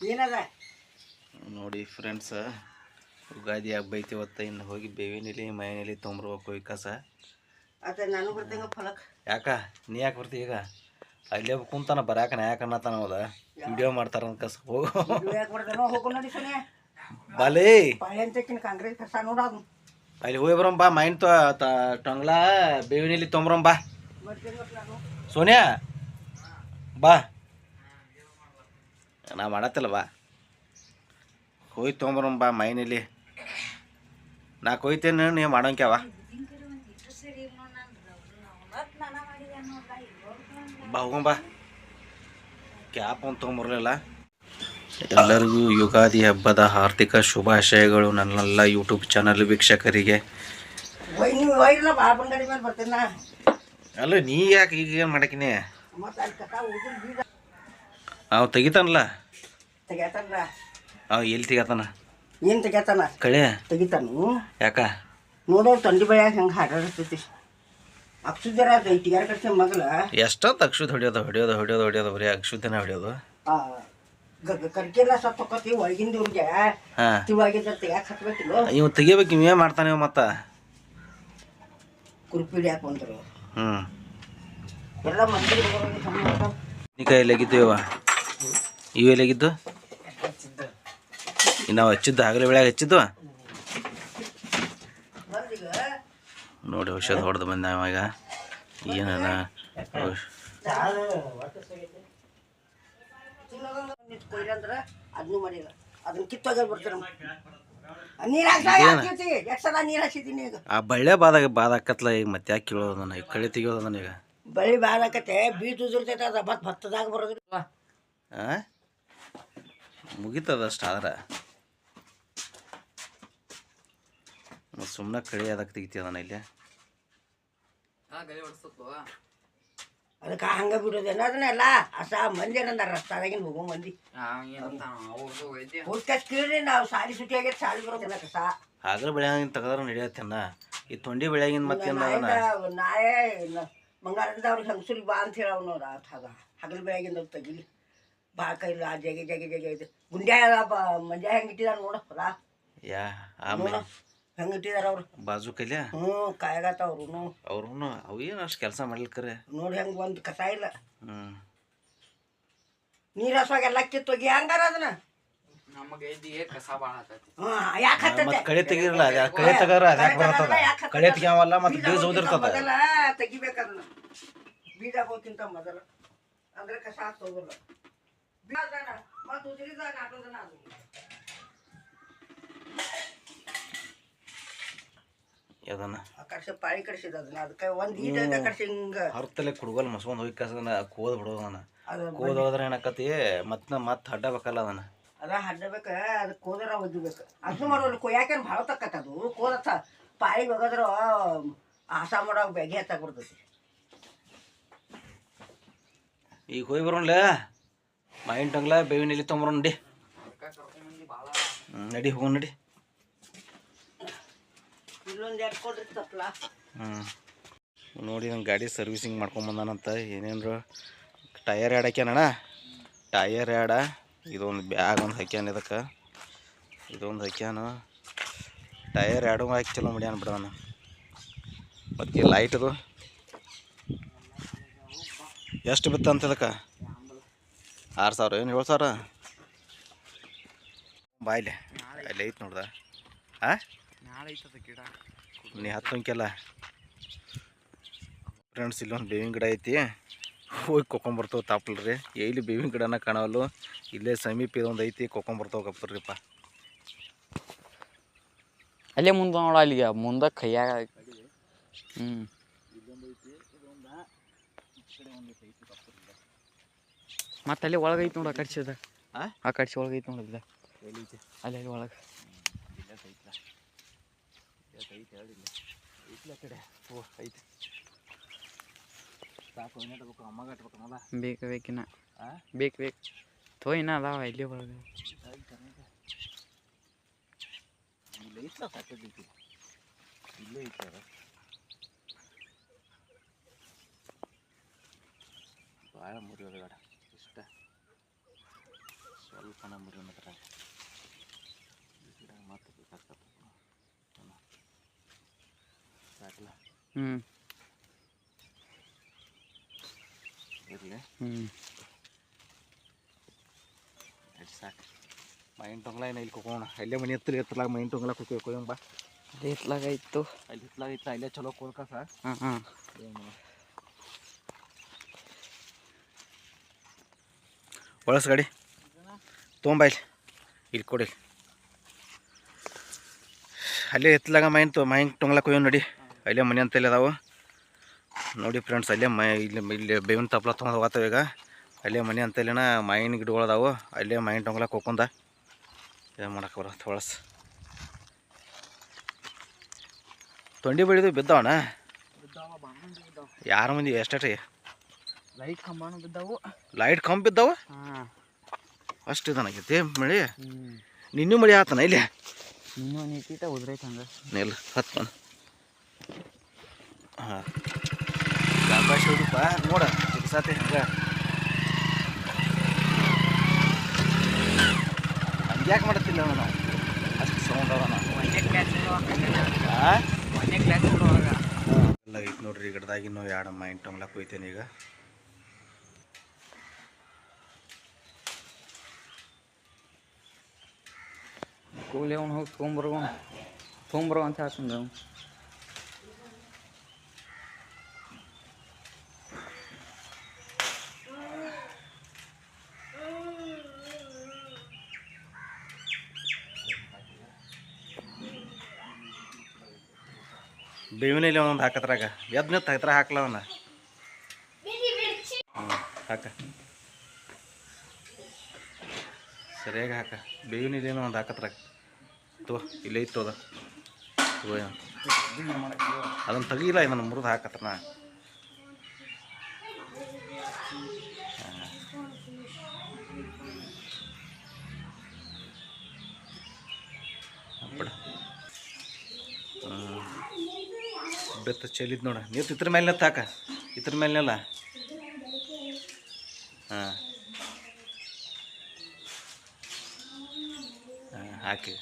ಏನದ? ನೋಡಿ ಫ್ರೆಂಡ್ಸ್ ಉಗಾದಿ ಹಬ್ಬ ಐತಿ ಇವತ್ತು ಇನ್ನು ಹೋಗಿ ಬೇವಿನ ಎಲೆ ಮೈನ ಎಲೆ ತೊಗೊಂಬರ್ಬೇಕು ಈ ಕಸ. ಅದ ನಾನು ಫಲಕ್ ಯಾಕ? ನೀ ಯಾಕೆ ಬರ್ತಿ ಈಗ? ಅಲ್ಲೇ ಕುಂತಾನ ಬರಾಕ ಯಾಕೆ ಅನ್ನತಾನ ಹೌದ ವಿಡಿಯೋ ಮಾಡ್ತಾರ ಅಂತ ಕಸ ಹೋಗು. ಯಾಕೆ ಬರ್ತಾನೋ ಹೋಗು ನೋಡಿ ಸುನೆ ಬಾಲೇ. ಪಾಳೆ ಅಂತಕಿನ ಕಾಂಗ್ರೆಸ್ ಕಸ ನೋಡ ಅದು. ಅಲ್ಲಿ ಹೋಗಿ ಬರೋಂಬ ಬಾ ಮೈನ್ ತೊ ಟೊಂಗ್ಲಾ ಬೇವಿನ ಎಲೆ ತೊಗೊಂಬರೋಂ ಬಾ ಸೋನಿಯಾ ಬಾ. ನಾ ಮಾಡತ್ತಲ್ವ? ಬಾ ಹೋಗಿ ತೊಗೊಂಬರೋಂ ಬಾ ಮೈನಲ್ಲಿ ನಾ ಕೊಯ್ತೇನೆ ನೀ ಮಾಡೋಂಕ್ಯಾವ ಬಾ ಕ್ಯಾಪ್ ಅಂತ ತೊಗೊಂಬರ್ಲಿಲ್ಲ. ಎಲ್ಲರಿಗೂ ಯುಗಾದಿ ಹಬ್ಬದ ಆರ್ಥಿಕ ಶುಭಾಶಯಗಳು ನನ್ನೆಲ್ಲ ಯೂಟ್ಯೂಬ್ ಚಾನಲ್ ವೀಕ್ಷಕರಿಗೆ. ನೀವು ಅಲ್ಲ ನೀ ಯಾಕೆ ಈಗ ಏನು ಮಾಡಕಿನಿ? ಅವ ತೆಗಿತಾನಲ್ಲ? ತೆಗ್ಯಾತಲ್ಲ. ಅವ ಎಲ್ಲಿ ತೆಗಿತಾನ ಏನು ತೆಗ್ಯಾತಾನ? ಕಳೆ? ತೆಗಿತಾನು. ಯಾಕ? ನೋಡೋ ತಂಡಿ ಬಳ್ಯಾಗ ಹೆಂಗೆ ಹಾಡಾಡ್ತೈತಿ ಅಕ್ಷುದರ ಇಟ್ಟಿಗಾರ ಕಟ್ಸಿ ಮಗಲ. ಎಷ್ಟೊತ್ತು ಅಕ್ಷುದ್ ಹೊಡಿಯೋದು ಹೊಡಿಯೋದು ಹೊಡಿಯೋದು ಹೊಡಿಯೋದು ಬರೀ ಅಕ್ಷುದ್ದನ ಹೊಡಿಯೋದು. ಕರ್ಕೆಲ್ಲ ಒಳಗಿಂದ ಇವ್ರಿಗೆ ಹಾಂ. ತಿವಾಗಿದ್ದ ತೆಗ್ಯಾಕ ಹತ್ಬೇಕಿಲ್ಲ. ಇವ್ ತೆಗಿಬೇಕು ಇವೇ ಮಾಡ್ತಾನೆ ಇವ ಮತ್ತ? ಕುರ್ಪಿಡಿ ಹಾಕೊಂಡ್ರು ಹ್ಞೂ ಎಲ್ಲ ಮಂದಿ ಇವ? ಇವೆಲ್ಲಾಗಿದ್ದು? ನಾವು ಹಚ್ಚಿದ್ದು ಹಗಲ ಬೆಳಗ್ಗೆ ಹಚ್ಚಿದ್ದು. ನೋಡಿ ಔಷಧ ಹೊಡೆದು ಬಂದ ಅವಾಗ ಏನನ ಆ ಬಳ್ಳೆ ಬಾದಾಗ ಬಾದಾಕತ್ಲ ಈಗ ಮತ್ತೆ ಯಾಕೆ ಕೇಳೋದು ನನಗೆ ಕಳೆ ತೆಗಿಯೋದು ನನಗೆ ಬಳ್ಳಿ ಬಾದಾಕತ್ತೆ ಬೀಜ ಉದುರ್ತೈತೆ ಅದು ಮತ್ತೆ ಭತ್ತದಾಗ ಬರೋದಿಲ್ಲ ಮುಗೀತದ ಅಷ್ಟು ಆದ್ರೆ? ಸುಮ್ಮನೆ ಕಳೆ ಅದಕ್ಕೆ ತೆಗಿತೀವಿ ನಾನು ಇಲ್ಲಿ? ಅದಕ್ಕೆ ಹಂಗ ಬಿಡೋದೇನ ಅದನ್ನೆಲ್ಲ ಅಸ ಮಂದಿ ಏನಂದಾರ ರಸ್ತಾದಾಗಿನ ಹೋಗೋ ಮಂದಿ ಹೋಗ್ಕಸ್ ಕೇಳ್ರಿ ನಾವು ಸಾಲಿ ಸುಟಿ ಆಗೈತೆ ಸಾಲಿ ಬರೋದಿಲ್ಲ ಕಸ ಹಾಗಲ ಬೆಳೆಯಾಗಿನ ತೆಗದ್ರ ನಡೆಯತ್ತೇನ ಈ ತೊಂಡಿ ಬೆಳೆಯಾಗಿನ ಮತ್ತೆ ನಾಯೇ ಮಂಗಾರದಿಂದ ಅವ್ರಿಗೆ ಹಂಗಸೂರಿಗೆ ಬಾ ಅಂತ ಹೇಳಿ ಅವ್ನು ಆಗ ಹಗಲು ಬೆಳಗಿಂದ ತೆಗಿಲಿ. ಬಾ ಕೈ ಆ ಜಗೆ ಜಗೆ ಜಗೆ ಇದು ಗುಂಡ್ಯಾಗ ಬ ಮಂಜ ಹೆಂಗೆ ಇಟ್ಟಿದಾರ ನೋಡ ಹೊಲ. ಯಾ ಆಮೇಲೆ ಹೆಂಗೆ ಇಟ್ಟಿದಾರ ಅವ್ರು? ಬಾಜು ಕೈಲ್ಯಾ? ಹ್ಞೂ ಕಾಯಗತ್ತ ಅವ್ರು ಅವ್ರು ಅವು ಏನು ಅಷ್ಟು ಕೆಲಸ ಮಾಡ್ಲಿಕ್ಕರೆ ನೋಡಿ ಹೆಂಗೆ ಒಂದು ಕಸ ಇಲ್ಲ. ಹ್ಞೂ ನೀರು ಹಸುವಾಗ ಎಲ್ಲ ಕಿತ್ತೋಗಿ ಹೆಂಗಾರ ಅದನ್ನ? ನಮಗೆ ಇದಿಗೆ ಕಸ ಭಾಳ ಆತೈತಿ ಹ್ಞೂ ಯಾಕೆ ಹತ್ತತ್ತೆ? ಮತ್ತೆ ಕಳೆ ತೆಗಿರಲ್ಲ ಅದು ಯಾಕ್ ಕಳೆ ತೆಗರ ಅದು ಯಾಕೆ ಬರ್ತದ ಕಳೆ ತೆಗಿಯವಲ್ಲ ಮತ್ತೆ ಬೀಜ ಉದಿರ್ತದ? ಮೊದಲ ತೆಗಿಬೇಕದನ್ನ ಬೀಜ ಹಾಕೋಕ್ಕಿಂತ ಮೊದಲ. ಅಂದ್ರೆ ಕಸ ಹಾಕೋದಿಲ್ಲ ಮತ್ತೆ ಉದುರಿದಾಗ ಹಾಕೋದನ್ನ ಅದು. ಅದನ್ನ. ಕಡ್ಸಿ ಪಾಳಿ ಕಡ್ಸಿದ ಅದನ್ನ. ಅದಕ್ಕೆ ಒಂದು ಈಟ ಕಡ್ಸಿ ಹಿಂಗ. ಹರ್ತಲೆ ಕುಡ್ಗೋಲ್ ಮಸ್ಕೊಂಡ್ ಹೋಗಿ ಕಸನ ಕೋದ್ ಬಿಡೋದು ಅದನ್ನ. ಅದು ಕೋದ್ ಹೋದ್ರೆ ಏನಾಕತಿ ಮತ್ತೆ ಮತ್ತೆ ಹಡ್ಡಬೇಕಲ್ಲ ಅದನ್ನ. ಅದ ಹಡ್ಡಬೇಕ ಅದು ಕೋದರ ಒಗಿಬೇಕು ಅದನ್ನು ಮಾಡೋದು ಕೊಯ್ಯಾಕೇನು ಭಾಳ ತಕ್ಕತ್ತ ಅದು? ಕೋದತ್ತ ಪಾಳಿಗೆ ಹೋಗದ್ರ ಆಸ ಮಾಡೋ ಬೆಗೆ ಹತ್ತಾಗ್ಬಿಡ್ತೈತಿ. ಈಗ ಹೋಗಿ ಬರೋಣ್ಲ? ಮಾಯಿನ ಟಂಗ್ಲ ಬೇವಿನ ಎಲೆ ತೊಗೊಂಬರೋಣ ನಡಿ. ನಡಿ ಹೋಗೋಣ ನಡಿ. ಎರಡು ನೋಡಿ ನನ್ನ ಗಾಡಿ ಸರ್ವಿಸಿಂಗ್ ಮಾಡ್ಕೊಂಬಂದಾನಂತ ಏನೇನ್ರು ಟಯರ್ ಆ್ಯಡ್ ಹಾಕ್ಯಾನಣ್ಣ. ಟಯರ್ ಆ್ಯಡ ಇದೊಂದು ಬ್ಯಾಗ್ ಒಂದು ಹಾಕ್ಯಾನ ಇದಕ್ಕೆ. ಇದೊಂದು ಹಾಕ್ಯಾನ. ಟಯರ್ ಆ್ಯಡು ಹಾಕಿ ಚಲೋ ಮಾಡ್ಯಾನ ಬಿಡವನ ಮತ್ತು ಲೈಟ್ ಅದು ಎಷ್ಟು ಬಿತ್ತು ಅಂತ ಇದಕ್ಕೆ? ಆರು ಸಾವಿರ ಏನು ಏಳು ಸಾವಿರ? ಬಾಯ್ಲೆ ಅಲ್ಲಿ ಐತೆ ನೋಡ್ದ? ಹಾಂ ನಾಳೆ ಐತದ ಗಿಡ? ನೀ ಹತ್ತಂಕೆಲ್ಲ ಫ್ರೆಂಡ್ಸ್ ಇಲ್ಲೊಂದು ಬೇವಿನ ಗಿಡ ಐತಿ. ಹೋಗಿ ಕೊಕೊಂಬರ್ತಾವೆ ತಾಪ್ಲ್ರಿ. ಎಲ್ಲಿ ಬೇವಿನ ಗಿಡನ ಕಾಣವಲ್ಲು? ಇಲ್ಲೇ ಸಮೀಪ ಇದೊಂದು ಐತಿ ಕೊಕೊಂಬರ್ತಾವೆ ಕಪ್ತರ್ರಿಪ್ಪ ಅಲ್ಲೇ ಮುಂದೆ ನೋಡ ಅಲ್ಲಿಗೆ ಮುಂದೆ ಕೈಯಾಗ. ಹ್ಞೂ ಮತ್ತೆ ಅಲ್ಲಿ ಒಳಗೈತಿ ನೋಡ ಆ ಕಡ್ಸಿದ. ಆ? ಆ ಕಡ್ಸಿ ಒಳಗೈತಿ ನೋಡಿ ಅಲ್ಲಿ ಅಲ್ಲಿ ಒಳಗೆ. ಓ ಐತಿ. ಸಾಕು ಏನಾಗಬೇಕು ಅಮ್ಮಗೆ ಇಟ್ಬೇಕಲ್ಲ ಬೇಕು ಬೇಕಿನ್ನ ಆ? ಬೇಕು ಬೇಕು. ತೋ ಇನ್ನ ಅದಾವ ಇಲ್ಲಿ ಒಳಗೆ. ಇಲ್ಲಿ ಐತ್ಲ ಸಾಕೈತಿ ಇಲ್ಲೇ ಐತೆ ಭಾಳ ಮುರಿಯೋದು ಬೇಡ ಇಷ್ಟ. ಸ್ವಲ್ಪ ಮುರಿ ನಂಬರಿ ಮಾತ್ರ ಮತ್ತೆ ಬೇಕಾಗ್ತದೆ. ಸಾಕಲ್ಲ ಹ್ಞೂ ಇರಲಿ. ಹ್ಞೂ ಅಷ್ಟು ಸಾಕು. ಮೈನ್ ಟೊಂಗ್ಲ ಏನು ಇಲ್ಲಿ ಕೊಕೋಣ ಅಲ್ಲೇ ಮನೆ ಹತ್ರ ಎತ್ತಲಾಗ ಮೈನ್ ಟೊಂಗ್ಲ ಕೊಕ್ಕೋ ಕೊಯ್ಯಂಬ ಬಾ. ಇತ್ಲಾಗ ಇತ್ತು. ಅಲ್ಲಿ ಇತ್ಲಾಗ ಇತ್ತು ಅಲ್ಲೇ ಚಲೋ ಕೋಲ್ಕಸ ಹಾಂ ಹಾಂ ಒಳಸ್ ಗಾಡಿ. ತೊಗೊಂಬ ಇಲ್ಲಿ. ಇಲ್ಲಿ ಕೊಡಿ ಅಲ್ಲೇ ಎತ್ತಲಾಗ ಮೈನ್ ತೊ ಮೈನ್ ಟೊಂಗ್ಲ ಕೊಯ್ಯೋ ನೋಡಿ. ಅಲ್ಲೇ ಮನೆ ಅಂತಲ್ಲಿ ಅದಾವು. ನೋಡಿ ಫ್ರೆಂಡ್ಸ್ ಅಲ್ಲೇ ಮೈ ಇಲ್ಲಿ ಇಲ್ಲಿ ಬೇವಿನ ತಪ್ಲ ತೊಗೊಂಡು ಹೋಗತ್ತವೆ ಈಗ. ಅಲ್ಲೇ ಮನೆ ಅಂತಲ್ಲಿನ ಮಾಯಿನ ಗಿಡಗಳು ಅದಾವೆ. ಅಲ್ಲೇ ಮಾಯಿನ ಟೊಂಗಲ ಕೊಕ್ಕೊಂದ ಏನು ಮಾಡಕ್ಕೆ ಬರ ತೊಳಸ್. ತೊಂಡಿ ಬೆಳಿದು ಬಿದ್ದಾವಣ ಯಾರ ಮಂದಿ ಎಷ್ಟೇ ಲೈಟ್ ಕಂಬ ಬಿದ್ದಾವು. ಲೈಟ್ ಕಂಬ ಬಿದ್ದಾವ? ಅಷ್ಟು ಇದನ್ನಾಗೈತಿ ಮಳೆ? ನಿನ್ನೆ ನಿನ್ನೂ ಮಳೆ ಆತನ ಇಲ್ಲಿ? ಇನ್ನೂ ನೀತಿ ಉದ್ರೈತೆ ಹಂಗೆ ನಿಲ್ಲ ಹತ್ತು ಹಾಂ ಆಕಾಶ ಹುಡುಪ ನೋಡ ಜಿಗ್ಸಾತಿ ಹಂಗೆ ಹಂಗ್ಯಾಕೆ ಮಾಡತ್ತಿಲ್ಲ ಅವನು ಅಷ್ಟು ಸೌಂಡ್ ಅವ ಎಲ್ಲ ಐತೆ ನೋಡ್ರಿ ಗಿಡದಾಗ ಇನ್ನೂ ಎರಡು ಮೈಂಡ್ ಟೊಂಗ್ಲಕ್ಕೆ ಹೋಯ್ತೇನೆ ಈಗ ಕೂಲಿ ಅವ್ನು ಹೋಗಿ ತೊಗೊಂಬರ್ಗೋ ತೊಗೊಂಬರೋ ಅಂತ ಹೇಳ್ತೀನಿ ಬೇವಿನ ಎಲೆ ಒಂದೊಂದು ಹಾಕತ್ರಾಗ ಎದ್ ನಿಂತು ಹಾಕ್ಲ ಅವನ ಹಾಕ. ಸರಿಯಾಗಿ ಹಾಕ. ಬೇವಿನ ಎಲೆನೂ ಒಂದು ಹಾಕತ್ರಾಗ ತೋ ಇಲ್ಲೇ ಇತ್ತು ಅದ. ಅದನ್ನು ತೆಗೀಲ ಇದನ್ನು ಮುರಿದು ಹಾಕತ್ರ ನಾ ಬೆತ್ತ ಚೆಲ್ಲಿದ್ ನೋಡ. ನೀವು ಇದ್ರ ಮೇಲೆ ತಾಕ. ಇತ್ರ ಮೇಲೆಲ್ಲ ಹಾಂ ಹಾಕಿ.